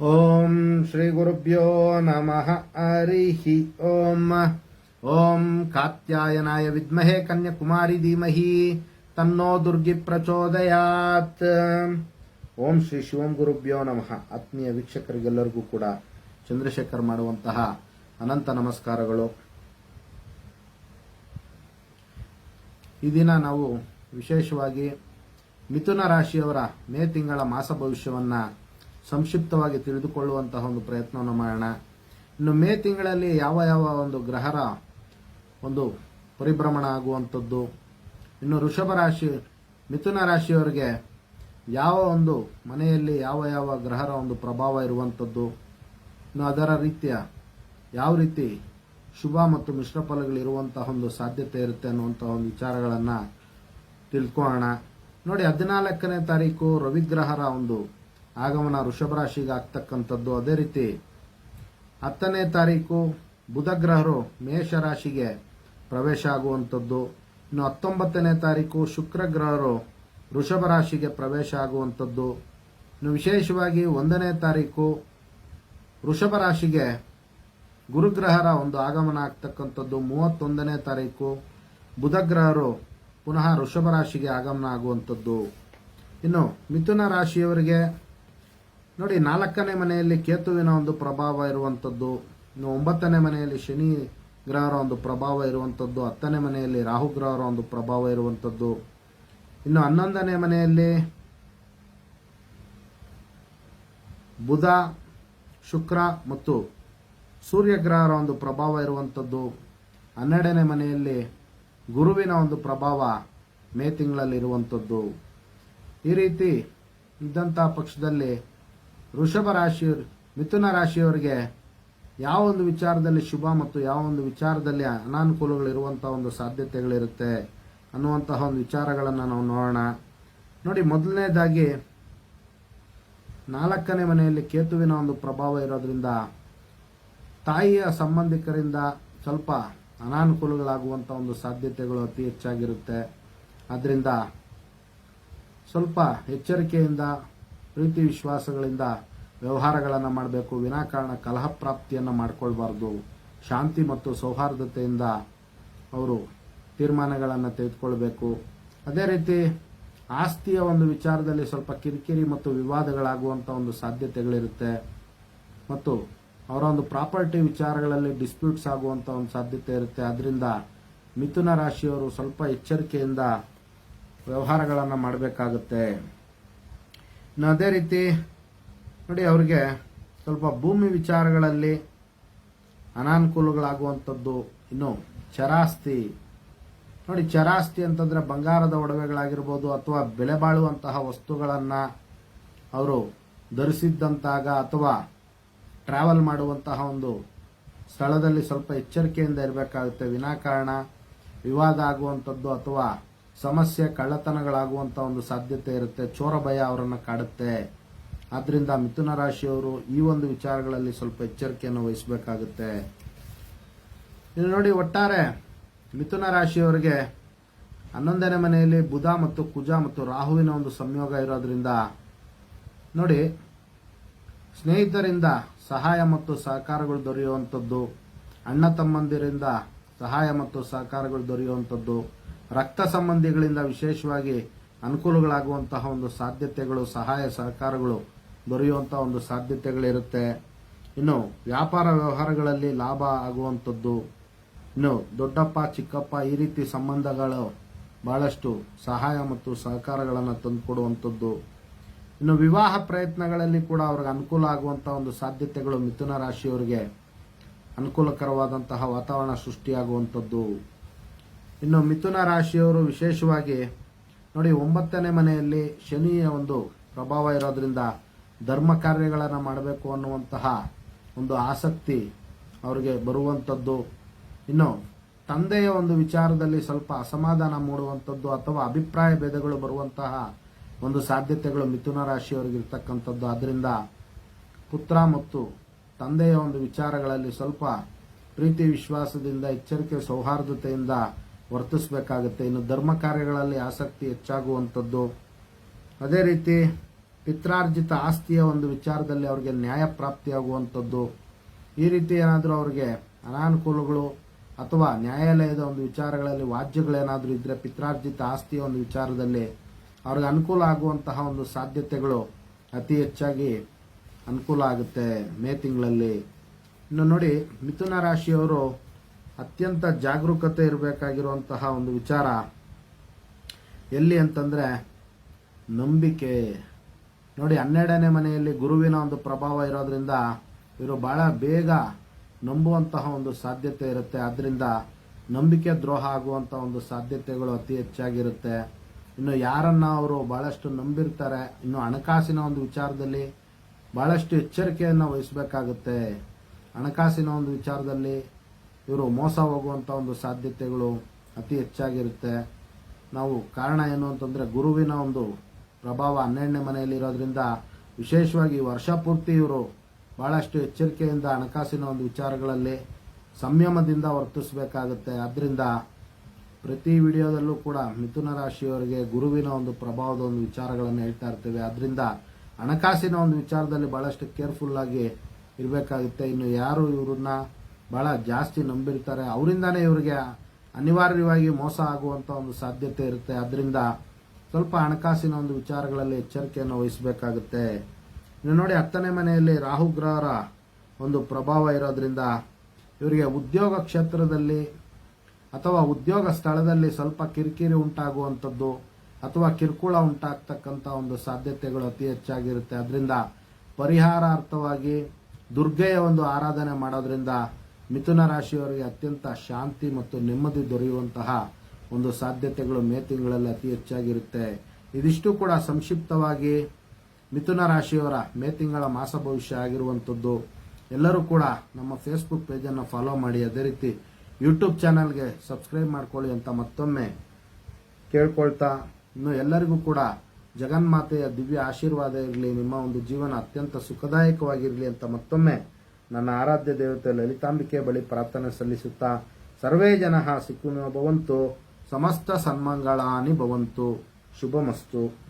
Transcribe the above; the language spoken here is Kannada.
ಓಂ ಶ್ರೀ ಗುರುಭ್ಯೋ ನಮಃ ಹರಿಹಿ ಓಂ ಓಂ ಕಾತ್ಯಾಯನಾಯ ವಿದ್ಮಹೇ ಕನ್ಯಾಕುಮಾರಿ ಧೀಮಹಿ ತನ್ನೋ ದುರ್ಗಿ ಪ್ರಚೋದಯಾತ್ ಓಂ ಶ್ರೀ ಶಿವಂ ಗುರುಭ್ಯೋ ನಮಃ ಆತ್ಮೀಯ ವೀಕ್ಷಕರಿಗೆಲ್ಲರಿಗೂ ಕೂಡ ಚಂದ್ರಶೇಖರ್ ಮಾಡುವಂತಹ ಅನಂತ ನಮಸ್ಕಾರಗಳು. ಈ ದಿನ ನಾವು ವಿಶೇಷವಾಗಿ ಮಿಥುನ ರಾಶಿಯವರ ಮೇ ತಿಂಗಳ ಮಾಸ ಭವಿಷ್ಯವನ್ನ ಸಂಕ್ಷಿಪ್ತವಾಗಿ ತಿಳಿದುಕೊಳ್ಳುವಂತಹ ಒಂದು ಪ್ರಯತ್ನವನ್ನು ಮಾಡೋಣ. ಇನ್ನು ಮೇ ತಿಂಗಳಲ್ಲಿ ಯಾವ ಯಾವ ಒಂದು ಗ್ರಹರ ಒಂದು ಪರಿಭ್ರಮಣ ಆಗುವಂಥದ್ದು, ಇನ್ನು ವೃಷಭ ರಾಶಿ, ಮಿಥುನ ರಾಶಿಯವರಿಗೆ ಯಾವ ಒಂದು ಮನೆಯಲ್ಲಿ ಯಾವ ಯಾವ ಗ್ರಹರ ಒಂದು ಪ್ರಭಾವ ಇರುವಂಥದ್ದು, ಇನ್ನು ಅದರ ರೀತಿಯ ಯಾವ ರೀತಿ ಶುಭ ಮತ್ತು ಮಿಶ್ರ ಫಲಗಳಿರುವಂತಹ ಒಂದು ಸಾಧ್ಯತೆ ಇರುತ್ತೆ ಅನ್ನುವಂತಹ ಒಂದು ವಿಚಾರಗಳನ್ನು ತಿಳ್ಕೊಳ್ಳೋಣ. ನೋಡಿ, ಹದಿನಾಲ್ಕನೇ ತಾರೀಕು ರವಿಗ್ರಹರ ಒಂದು ಆಗಮನ ವೃಷಭ ರಾಶಿಗೆ ಆಗ್ತಕ್ಕಂಥದ್ದು ಅದೇ ರೀತಿ. ಹತ್ತನೇ ತಾರೀಕು ಬುಧಗ್ರಹರು ಮೇಷ ರಾಶಿಗೆ ಪ್ರವೇಶ ಆಗುವಂಥದ್ದು. ಇನ್ನು ಹತ್ತೊಂಬತ್ತನೇ ತಾರೀಕು ಶುಕ್ರಗ್ರಹರು ವೃಷಭ ರಾಶಿಗೆ ಪ್ರವೇಶ ಆಗುವಂಥದ್ದು. ಇನ್ನು ವಿಶೇಷವಾಗಿ ಒಂದನೇ ತಾರೀಕು ವೃಷಭ ರಾಶಿಗೆ ಗುರುಗ್ರಹರ ಒಂದು ಆಗಮನ ಆಗ್ತಕ್ಕಂಥದ್ದು. ಮೂವತ್ತೊಂದನೇ ತಾರೀಕು ಬುಧಗ್ರಹರು ಪುನಃ ವೃಷಭ ರಾಶಿಗೆ ಆಗಮನ ಆಗುವಂಥದ್ದು. ಇನ್ನು ಮಿಥುನ ರಾಶಿಯವರಿಗೆ ನೋಡಿ, ನಾಲ್ಕನೇ ಮನೆಯಲ್ಲಿ ಕೇತುವಿನ ಒಂದು ಪ್ರಭಾವ ಇರುವಂಥದ್ದು, ಇನ್ನು ಒಂಬತ್ತನೇ ಮನೆಯಲ್ಲಿ ಶನಿ ಗ್ರಹರ ಒಂದು ಪ್ರಭಾವ ಇರುವಂಥದ್ದು, ಹತ್ತನೇ ಮನೆಯಲ್ಲಿ ರಾಹು ಗ್ರಹರ ಒಂದು ಪ್ರಭಾವ ಇರುವಂಥದ್ದು. ಇನ್ನು ಹನ್ನೊಂದನೇ ಮನೆಯಲ್ಲಿ ಬುಧ, ಶುಕ್ರ ಮತ್ತು ಸೂರ್ಯ ಗ್ರಹರ ಒಂದು ಪ್ರಭಾವ ಇರುವಂಥದ್ದು. ಹನ್ನೆರಡನೇ ಮನೆಯಲ್ಲಿ ಗುರುವಿನ ಒಂದು ಪ್ರಭಾವ ಮೇ ತಿಂಗಳಲ್ಲಿ ಇರುವಂಥದ್ದು. ಈ ರೀತಿ ಇದ್ದಂಥ ಪಕ್ಷದಲ್ಲಿ ವೃಷಭ ರಾಶಿಯವರು, ಮಿಥುನ ರಾಶಿಯವರಿಗೆ ಯಾವ ಒಂದು ವಿಚಾರದಲ್ಲಿ ಶುಭ ಮತ್ತು ಯಾವ ಒಂದು ವಿಚಾರದಲ್ಲಿ ಅನಾನುಕೂಲಗಳಿರುವಂತಹ ಒಂದು ಸಾಧ್ಯತೆಗಳಿರುತ್ತೆ ಅನ್ನುವಂತಹ ಒಂದು ವಿಚಾರಗಳನ್ನು ನಾವು ನೋಡೋಣ. ನೋಡಿ, ಮೊದಲನೇದಾಗಿ ನಾಲ್ಕನೇ ಮನೆಯಲ್ಲಿ ಕೇತುವಿನ ಒಂದು ಪ್ರಭಾವ ಇರೋದ್ರಿಂದ ತಾಯಿಯ ಸಂಬಂಧಿಕರಿಂದ ಸ್ವಲ್ಪ ಅನಾನುಕೂಲಗಳಾಗುವಂಥ ಒಂದು ಸಾಧ್ಯತೆಗಳು ಅತಿ ಹೆಚ್ಚಾಗಿರುತ್ತೆ. ಅದರಿಂದ ಸ್ವಲ್ಪ ಎಚ್ಚರಿಕೆಯಿಂದ ಪ್ರೀತಿ ವಿಶ್ವಾಸಗಳಿಂದ ವ್ಯವಹಾರಗಳನ್ನು ಮಾಡಬೇಕು, ವಿನಾಕಾರಣ ಕಲಹ ಪ್ರಾಪ್ತಿಯನ್ನು ಮಾಡಿಕೊಳ್ಬಾರ್ದು, ಶಾಂತಿ ಮತ್ತು ಸೌಹಾರ್ದತೆಯಿಂದ ಅವರು ತೀರ್ಮಾನಗಳನ್ನು ತೆಗೆದುಕೊಳ್ಬೇಕು. ಅದೇ ರೀತಿ ಆಸ್ತಿಯ ಒಂದು ವಿಚಾರದಲ್ಲಿ ಸ್ವಲ್ಪ ಕಿರಿಕಿರಿ ಮತ್ತು ವಿವಾದಗಳಾಗುವಂಥ ಒಂದು ಸಾಧ್ಯತೆಗಳಿರುತ್ತೆ. ಮತ್ತು ಅವರ ಒಂದು ಪ್ರಾಪರ್ಟಿ ವಿಚಾರಗಳಲ್ಲಿ ಡಿಸ್ಪ್ಯೂಟ್ಸ್ ಆಗುವಂಥ ಒಂದು ಸಾಧ್ಯತೆ ಇರುತ್ತೆ. ಅದರಿಂದ ಮಿಥುನ ರಾಶಿಯವರು ಸ್ವಲ್ಪ ಎಚ್ಚರಿಕೆಯಿಂದ ವ್ಯವಹಾರಗಳನ್ನು ಮಾಡಬೇಕಾಗುತ್ತೆ. ಅದೇ ರೀತಿ ನೋಡಿ ಅವ್ರಿಗೆ ಸ್ವಲ್ಪ ಭೂಮಿ ವಿಚಾರಗಳಲ್ಲಿ ಅನಾನುಕೂಲಗಳಾಗುವಂಥದ್ದು ಇನ್ನು ಚರಾಸ್ತಿ. ನೋಡಿ ಚರಾಸ್ತಿ ಅಂತಂದರೆ ಬಂಗಾರದ ಒಡವೆಗಳಾಗಿರ್ಬೋದು ಅಥವಾ ಬೆಲೆ ಬಾಳುವಂತಹ ವಸ್ತುಗಳನ್ನು ಅವರು ಧರಿಸಿದ್ದಂತಾಗ ಅಥವಾ ಟ್ರಾವೆಲ್ ಮಾಡುವಂತಹ ಒಂದು ಸ್ಥಳದಲ್ಲಿ ಸ್ವಲ್ಪ ಎಚ್ಚರಿಕೆಯಿಂದ ಇರಬೇಕಾಗುತ್ತೆ. ವಿನಾಕಾರಣ, ವಿವಾದ ಆಗುವಂಥದ್ದು ಅಥವಾ ಸಮಸ್ಯೆ ಕಳ್ಳತನಗಳಾಗುವಂಥ ಒಂದು ಸಾಧ್ಯತೆ ಇರುತ್ತೆ, ಚೋರ ಭಯ ಅವರನ್ನು ಕಾಡುತ್ತೆ. ಆದ್ರಿಂದ ಮಿಥುನ ರಾಶಿಯವರು ಈ ಒಂದು ವಿಚಾರಗಳಲ್ಲಿ ಸ್ವಲ್ಪ ಎಚ್ಚರಿಕೆಯನ್ನು ವಹಿಸಬೇಕಾಗುತ್ತೆ. ಇಲ್ಲಿ ನೋಡಿ, ಒಟ್ಟಾರೆ ಮಿಥುನ ರಾಶಿಯವರಿಗೆ ಹನ್ನೊಂದನೇ ಮನೆಯಲ್ಲಿ ಬುಧ ಮತ್ತು ಕುಜ ಮತ್ತು ರಾಹುವಿನ ಒಂದು ಸಂಯೋಗ ಇರೋದ್ರಿಂದ, ನೋಡಿ, ಸ್ನೇಹಿತರಿಂದ ಸಹಾಯ ಮತ್ತು ಸಹಕಾರಗಳು ದೊರೆಯುವಂಥದ್ದು, ಅಣ್ಣ ತಮ್ಮಂದಿರಿಂದ ಸಹಾಯ ಮತ್ತು ಸಹಕಾರಗಳು ದೊರೆಯುವಂಥದ್ದು ರಕ್ತ ಸಂಬಂಧಿಗಳಿಂದ ವಿಶೇಷವಾಗಿ ಅನುಕೂಲಗಳಾಗುವಂತಹ ಒಂದು ಸಾಧ್ಯತೆಗಳು, ಸಹಾಯ ಸಹಕಾರಗಳು ದೊರೆಯುವಂಥ ಒಂದು ಸಾಧ್ಯತೆಗಳಿರುತ್ತೆ. ಇನ್ನು ವ್ಯಾಪಾರ ವ್ಯವಹಾರಗಳಲ್ಲಿ ಲಾಭ ಆಗುವಂಥದ್ದು, ಇನ್ನು ದೊಡ್ಡಪ್ಪ, ಚಿಕ್ಕಪ್ಪ ಈ ರೀತಿ ಸಂಬಂಧಗಳು ಬಹಳಷ್ಟು ಸಹಾಯ ಮತ್ತು ಸಹಕಾರಗಳನ್ನು ತಂದುಕೊಡುವಂಥದ್ದು. ಇನ್ನು ವಿವಾಹ ಪ್ರಯತ್ನಗಳಲ್ಲಿ ಕೂಡ ಅವ್ರಿಗೆ ಅನುಕೂಲ ಆಗುವಂತಹ ಒಂದು ಸಾಧ್ಯತೆಗಳು ಮಿಥುನ ರಾಶಿಯವರಿಗೆ ಅನುಕೂಲಕರವಾದಂತಹ ವಾತಾವರಣ ಸೃಷ್ಟಿಯಾಗುವಂಥದ್ದು. ಇನ್ನು ಮಿಥುನ ರಾಶಿಯವರು ವಿಶೇಷವಾಗಿ ನೋಡಿ, ಒಂಬತ್ತನೇ ಮನೆಯಲ್ಲಿ ಶನಿಯ ಒಂದು ಪ್ರಭಾವ ಇರೋದ್ರಿಂದ ಧರ್ಮ ಕಾರ್ಯಗಳನ್ನು ಮಾಡಬೇಕು ಅನ್ನುವಂತಹ ಒಂದು ಆಸಕ್ತಿ ಅವರಿಗೆ ಬರುವಂಥದ್ದು. ಇನ್ನು ತಂದೆಯ ಒಂದು ವಿಚಾರದಲ್ಲಿ ಸ್ವಲ್ಪ ಅಸಮಾಧಾನ ಮೂಡುವಂಥದ್ದು ಅಥವಾ ಅಭಿಪ್ರಾಯ ಭೇದಗಳು ಬರುವಂತಹ ಒಂದು ಸಾಧ್ಯತೆಗಳು ಮಿಥುನ ರಾಶಿಯವರಿಗೆ ಇರ್ತಕ್ಕಂಥದ್ದು. ಅದರಿಂದ ಪುತ್ರ ಮತ್ತು ತಂದೆಯ ಒಂದು ವಿಚಾರಗಳಲ್ಲಿ ಸ್ವಲ್ಪ ಪ್ರೀತಿ ವಿಶ್ವಾಸದಿಂದ, ಎಚ್ಚರಿಕೆ ಸೌಹಾರ್ದತೆಯಿಂದ ವರ್ತಿಸಬೇಕಾಗುತ್ತೆ. ಇನ್ನು ಧರ್ಮ ಕಾರ್ಯಗಳಲ್ಲಿ ಆಸಕ್ತಿ ಹೆಚ್ಚಾಗುವಂಥದ್ದು. ಅದೇ ರೀತಿ ಪಿತ್ರಾರ್ಜಿತ ಆಸ್ತಿಯ ಒಂದು ವಿಚಾರದಲ್ಲಿ ಅವರಿಗೆ ನ್ಯಾಯ ಪ್ರಾಪ್ತಿಯಾಗುವಂಥದ್ದು. ಈ ರೀತಿ ಏನಾದರೂ ಅವರಿಗೆ ಅನಾನುಕೂಲಗಳು ಅಥವಾ ನ್ಯಾಯಾಲಯದ ಒಂದು ವಿಚಾರಗಳಲ್ಲಿ ವಾಜ್ಯಗಳೇನಾದರೂ ಇದ್ದರೆ ಪಿತ್ರಾರ್ಜಿತ ಆಸ್ತಿಯ ಒಂದು ವಿಚಾರದಲ್ಲಿ ಅವ್ರಿಗೆ ಅನುಕೂಲ ಆಗುವಂತಹ ಒಂದು ಸಾಧ್ಯತೆಗಳು ಅತಿ ಹೆಚ್ಚಾಗಿ ಅನುಕೂಲ ಆಗುತ್ತೆ ಮೇ ತಿಂಗಳಲ್ಲಿ. ಇನ್ನು ನೋಡಿ, ಮಿಥುನ ರಾಶಿಯವರು ಅತ್ಯಂತ ಜಾಗರೂಕತೆ ಇರಬೇಕಾಗಿರುವಂತಹ ಒಂದು ವಿಚಾರ ಎಲ್ಲಿ ಅಂತಂದರೆ ನಂಬಿಕೆ. ನೋಡಿ, ಹನ್ನೆರಡನೇ ಮನೆಯಲ್ಲಿ ಗುರುವಿನ ಒಂದು ಪ್ರಭಾವ ಇರೋದ್ರಿಂದ ಇವರು ಬಹಳ ಬೇಗ ನಂಬುವಂತಹ ಒಂದು ಸಾಧ್ಯತೆ ಇರುತ್ತೆ. ಆದ್ದರಿಂದ ನಂಬಿಕೆ ದ್ರೋಹ ಆಗುವಂಥ ಒಂದು ಸಾಧ್ಯತೆಗಳು ಅತಿ ಹೆಚ್ಚಾಗಿರುತ್ತೆ. ಇನ್ನು ಯಾರನ್ನ ಅವರು ಬಹಳಷ್ಟು ನಂಬಿರ್ತಾರೆ, ಇನ್ನು ಹಣಕಾಸಿನ ಒಂದು ವಿಚಾರದಲ್ಲಿ ಬಹಳಷ್ಟು ಎಚ್ಚರಿಕೆಯನ್ನು ವಹಿಸಬೇಕಾಗುತ್ತೆ. ಹಣಕಾಸಿನ ಒಂದು ವಿಚಾರದಲ್ಲಿ ಇವರು ಮೋಸ ಹೋಗುವಂತ ಒಂದು ಸಾಧ್ಯತೆಗಳು ಅತಿ ಹೆಚ್ಚಾಗಿರುತ್ತೆ. ನಾವು ಕಾರಣ ಏನು ಅಂತಂದ್ರೆ ಗುರುವಿನ ಒಂದು ಪ್ರಭಾವ ಹನ್ನೆರಡನೇ ಮನೆಯಲ್ಲಿ ಇರೋದ್ರಿಂದ ವಿಶೇಷವಾಗಿ ವರ್ಷ ಪೂರ್ತಿ ಇವರು ಬಹಳಷ್ಟು ಎಚ್ಚರಿಕೆಯಿಂದ ಹಣಕಾಸಿನ ಒಂದು ವಿಚಾರಗಳಲ್ಲಿ ಸಂಯಮದಿಂದ ವರ್ತಿಸಬೇಕಾಗುತ್ತೆ. ಆದ್ದರಿಂದ ಪ್ರತಿ ವಿಡಿಯೋದಲ್ಲೂ ಕೂಡ ಮಿಥುನ ರಾಶಿಯವರಿಗೆ ಗುರುವಿನ ಒಂದು ಪ್ರಭಾವದ ಒಂದು ವಿಚಾರಗಳನ್ನು ಹೇಳ್ತಾ ಇರ್ತೇವೆ. ಅದರಿಂದ ಹಣಕಾಸಿನ ಒಂದು ವಿಚಾರದಲ್ಲಿ ಬಹಳಷ್ಟು ಕೇರ್ಫುಲ್ ಆಗಿ ಇರಬೇಕಾಗುತ್ತೆ. ಇನ್ನು ಯಾರು ಇವ್ರನ್ನ ಬಹಳ ಜಾಸ್ತಿ ನಂಬಿರ್ತಾರೆ. ಅವರಿಂದಾನೇ ಇವರಿಗೆ ಅನಿವಾರ್ಯವಾಗಿ ಮೋಸ ಆಗುವಂತ ಒಂದು ಸಾಧ್ಯತೆ ಇರುತ್ತೆ. ಅದರಿಂದ ಸ್ವಲ್ಪ ಹಣಕಾಸಿನ ಒಂದು ವಿಚಾರಗಳಲ್ಲಿ ಎಚ್ಚರಿಕೆಯನ್ನು ವಹಿಸಬೇಕಾಗುತ್ತೆ. ಇನ್ನು ನೋಡಿ, ಹತ್ತನೇ ಮನೆಯಲ್ಲಿ ರಾಹು ಗ್ರಹರ ಒಂದು ಪ್ರಭಾವ ಇರೋದ್ರಿಂದ ಇವರಿಗೆ ಉದ್ಯೋಗ ಕ್ಷೇತ್ರದಲ್ಲಿ ಅಥವಾ ಉದ್ಯೋಗ ಸ್ಥಳದಲ್ಲಿ ಸ್ವಲ್ಪ ಕಿರಿಕಿರಿ ಉಂಟಾಗುವಂಥದ್ದು ಅಥವಾ ಕಿರುಕುಳ ಉಂಟಾಗ್ತಕ್ಕಂಥ ಒಂದು ಸಾಧ್ಯತೆಗಳು ಅತಿ ಹೆಚ್ಚಾಗಿರುತ್ತೆ. ಅದರಿಂದ ಪರಿಹಾರಾರ್ಥವಾಗಿ ದುರ್ಗೆಯ ಒಂದು ಆರಾಧನೆ ಮಾಡೋದ್ರಿಂದ ಮಿಥುನ ರಾಶಿಯವರಿಗೆ ಅತ್ಯಂತ ಶಾಂತಿ ಮತ್ತು ನೆಮ್ಮದಿ ದೊರೆಯುವಂತಹ ಒಂದು ಸಾಧ್ಯತೆಗಳು ಮೇ ತಿಂಗಳಲ್ಲಿ ಅತಿ ಹೆಚ್ಚಾಗಿರುತ್ತೆ. ಇದಿಷ್ಟು ಕೂಡ ಸಂಕ್ಷಿಪ್ತವಾಗಿ ಮಿಥುನ ರಾಶಿಯವರ ಮೇ ತಿಂಗಳ ಮಾಸ ಭವಿಷ್ಯ ಆಗಿರುವಂಥದ್ದು. ಎಲ್ಲರೂ ಕೂಡ ನಮ್ಮ ಫೇಸ್ಬುಕ್ ಪೇಜನ್ನು ಫಾಲೋ ಮಾಡಿ. ಅದೇ ರೀತಿ ಯೂಟ್ಯೂಬ್ ಚಾನಲ್ಗೆ ಸಬ್ಸ್ಕ್ರೈಬ್ ಮಾಡ್ಕೊಳ್ಳಿ ಅಂತ ಮತ್ತೊಮ್ಮೆ ಕೇಳ್ಕೊಳ್ತಾ ಇನ್ನು ಎಲ್ಲರಿಗೂ ಕೂಡ ಜಗನ್ಮಾತೆಯ ದಿವ್ಯ ಆಶೀರ್ವಾದ ಇರಲಿ. ನಿಮ್ಮ ಒಂದು ಜೀವನ ಅತ್ಯಂತ ಸುಖದಾಯಕವಾಗಿರಲಿ ಅಂತ ಮತ್ತೊಮ್ಮೆ ನನ್ನ ಆರಾಧ್ಯ ದೇವತೆ ಲಲಿತಾಂಬಿಕೆ ಬಳಿ ಪ್ರಾರ್ಥನೆ ಸಲ್ಲಿಸುತ್ತಾ, ಸರ್ವೇ ಜನ ಸಿಕ್ಕುನೋ ಭವಂತು, ಸಮಸ್ತ ಸನ್ಮಂಗಳಾನಿ ಭವಂತು. ಶುಭಮಸ್ತು.